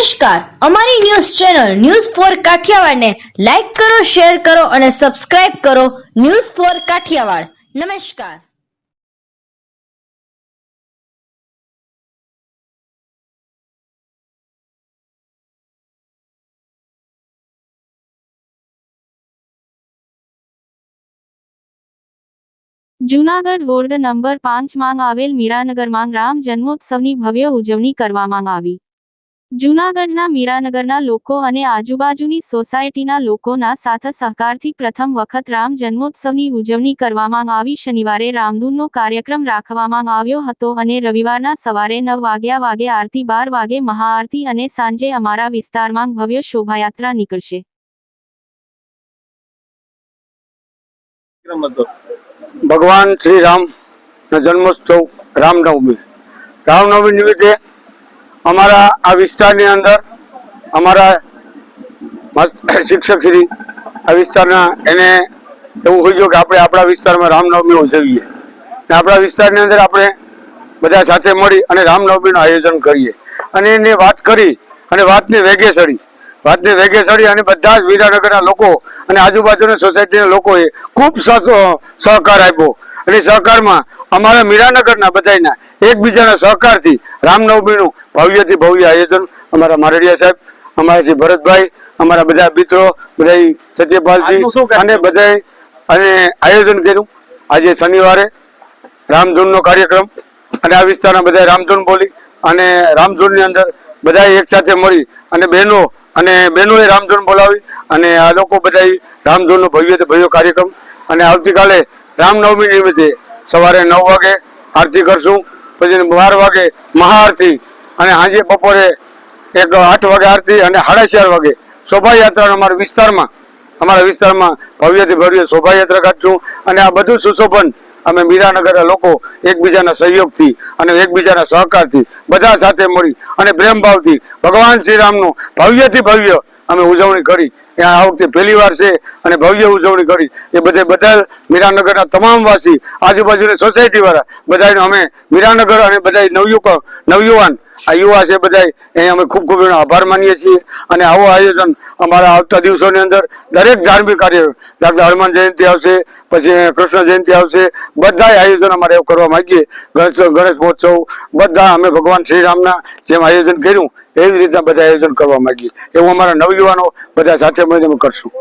નમસ્કાર. અમારી news channel news four કાઠિયાવાડને લાઈક કરો, શેર કરો અને સબસ્ક્રાઇબ કરો ન્યૂઝ ફોર કાઠિયાવાડ. નમસ્કાર. જૂનાગઢ વોર્ડ નંબર પાંચમાં આવેલ મીરાનગરમાં રામ જન્મોત્સવની ભવ્ય ઉજવણી કરવામાં આવી. જૂનાગઢના મીરાનગરના લોકો અને આજુબાજુની સોસાયટીના લોકોના સાથે સહકારથી પ્રથમ વખત રામ જન્મોત્સવની ઉજવણી કરવામાં આવી. શનિવારે રામધૂનનો કાર્યક્રમ રાખવામાં આવ્યો હતો અને રવિવારના સવારે નવ વાગ્યા વાગે આરતી, બાર વાગે મહાઆરતી અને સાંજે અમારા વિસ્તારમાં ભવ્ય શોભાયાત્રા નીકળશે. ભગવાન શ્રી રામ જન્મોત્સવ રામનવમી. રામનવમી નિમિત્તે અમારા આ વિસ્તારની અંદર અમારા શિક્ષક શ્રી આ વિસ્તારના એને એવું હોય કે આપણે આપણા વિસ્તારમાં રામનવમી ઉજવીએ. ને આપણા વિસ્તારની અંદર આપણે બધા સાથે મળી અને રામનવમીનું આયોજન કરીએ. અને એને વાત કરી અને વાતને વેગે ચડી વાતને વેગે ચડી અને બધા જ વીરાનગરના લોકો અને આજુબાજુના સોસાયટીના લોકોએ ખૂબ સહ- સહકાર આપ્યો. અને સહકારમાં અમારા મીરાનગરના બધાના એકબીજાના સહકારથી રામનવમીનું ભવ્યથી ભવ્ય આયોજન અમારા મારડિયા સાહેબ અમારા શ્રી ભરતભાઈ અમારા બધા મિત્રો બધા સત્યપાલજી અને બધાએ અને આયોજન કર્યું. આજે શનિવારે રામધૂનનો કાર્યક્રમ અને આ વિસ્તારના બધા રામધૂન બોલી અને રામધૂનની અંદર બધા એક સાથે મળી અને બહેનો અને બહેનોએ રામધૂન બોલાવી અને આ લોકો બધા રામધૂનનો ભવ્ય તે ભવ્ય કાર્યક્રમ અને આવતીકાલે રામનવમી નિમિત્તે સવારે નવ વાગે આરતી કરશું. પછી બાર વાગે મહાઆરતી અને સાંજે બપોરે એક આઠ વાગે આરતી અને સાડા ચાર વાગે શોભાયાત્રા અમારા વિસ્તારમાં અમારા વિસ્તારમાં ભવ્યથી ભવ્ય શોભાયાત્રા કાઢશું અને આ બધું સુશોભન અમે મીરાનગરના લોકો એકબીજાના સહયોગથી અને એકબીજાના સહકારથી બધા સાથે મળી અને પ્રેમભાવથી ભગવાન શ્રીરામનું ભવ્યથી ભવ્ય અમે ઉજવણી કરી એ આ વખતે પહેલી વાર છે અને ભવ્ય ઉજવણી કરી. એ બધે બધા મીરાનગરના તમામ વાસી, આજુબાજુની સોસાયટી વાળા બધાનો અમે મીરાનગર અને બધા નવયુવકો નવયુવાન, આ યુવા છે બધા એ અમે ખૂબ ખૂબ આભાર માનીએ છીએ. અને આવું આયોજન અમારા આવતા દિવસોની અંદર દરેક ધાર્મિક કાર્ય દાખલા હનુમાન જયંતિ આવશે, પછી કૃષ્ણ જયંતિ આવશે બધા આયોજન અમારે એવું કરવા માંગીએ. ગણેશ ગણેશ મહોત્સવ, બધા અમે ભગવાન શ્રીરામના જેમ આયોજન કર્યું એવી રીતના બધા આયોજન કરવા માંગીએ. એવું અમારા નવયુવાનો બધા સાથે મળીને કરશું.